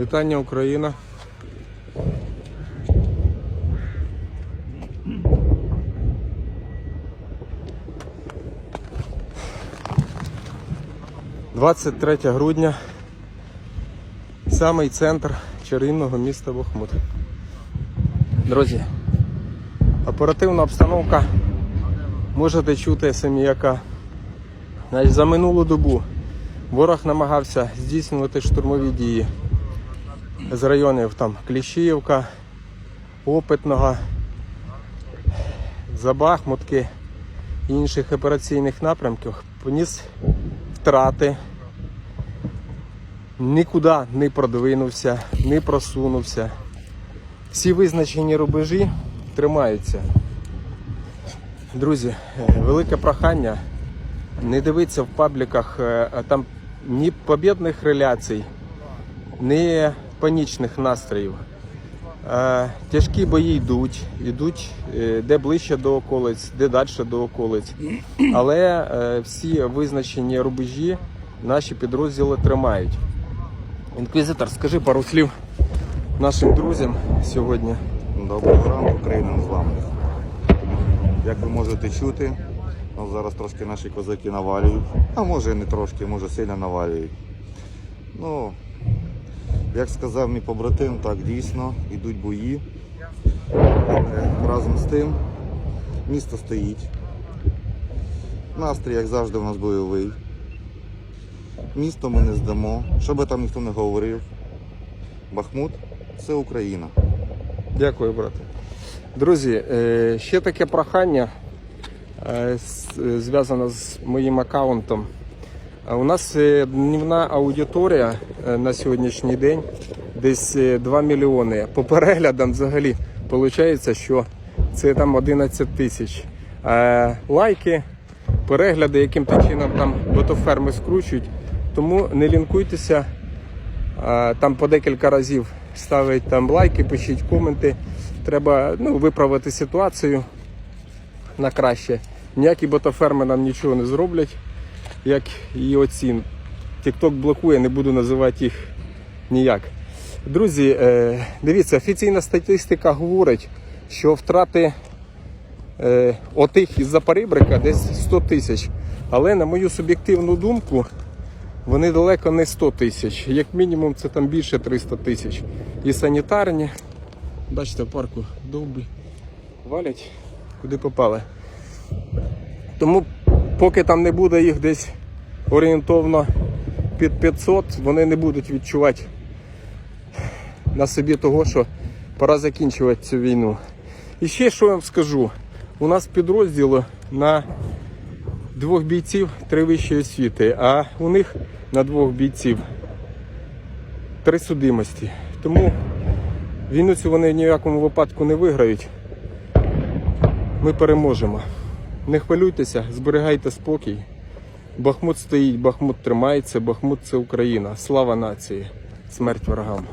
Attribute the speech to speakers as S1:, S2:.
S1: Вітання Україна. Двадцять третє грудня. Самий центр чарівного міста Бахмут. Друзі, оперативна обстановка. Можете чути самі яка. За минулу добу ворог намагався здійснювати штурмові дії з районів там Кліщіївка, Опитного, Забахмутки і інших операційних напрямків поніс втрати, нікуди не продвинувся, не просунувся. Всі визначені рубежі тримаються. Друзі, е, велике прохання. Не дивіться в пабліках е, там ні побідних реляцій, ні панічних настроїв. Е, Тяжкі бої йдуть, йдуть е, де ближче до околиць, де далі до околиць. Але е, всі визначені рубежі наші підрозділи тримають. Інквізитор, скажи пару слів нашим друзям сьогодні.
S2: Доброго ранку, країна незламних. Як ви можете чути, ну, зараз трошки наші козаки навалюють, а може і не трошки, може сильно навалюють. Ну, як сказав мій побратим, так дійсно йдуть бої. Разом з тим місто стоїть. Настрій, як завжди, у нас бойовий. Місто ми не здамо. Що би там ніхто не говорив. Бахмут це Україна.
S1: Дякую, брате. Друзі, е, ще таке прохання е, е, зв'язане з моїм аккаунтом. У нас днівна аудиторія на сьогоднішній день десь е, 2 мільйони. По переглядам взагалі виходить, що це там 11 тисяч. Е, Лайки, перегляди, яким-то чином там ботоферми скручують. Тому не лінкуйтеся. Там по декілька разів ставить там лайки, пишіть коменти. Треба ну, виправити ситуацію на краще. Ніякі ботоферми нам нічого не зроблять, як і оці. Тікток блокує, не буду називати їх ніяк. Друзі, е, дивіться, офіційна статистика говорить, що втрати е, отих із-за перебрика десь 100 тисяч. Але на мою суб'єктивну думку, вони далеко не 100 тисяч. Як мінімум, це там більше 300 тисяч. І санітарні. Бачите, в парку довбі валять, куди попали. Тому, поки там не буде їх десь орієнтовно під 500, вони не будуть відчувати на собі того, що пора закінчувати цю війну. І ще що я вам скажу: у нас підрозділ на двох бійців три вищі освіти, а у них на двох бійців три судимості. Тому війну цю вони в ніякому випадку не виграють. Ми переможемо. Не хвилюйтеся, зберігайте спокій. Бахмут стоїть, Бахмут тримається, Бахмут це Україна. Слава нації, смерть ворогам.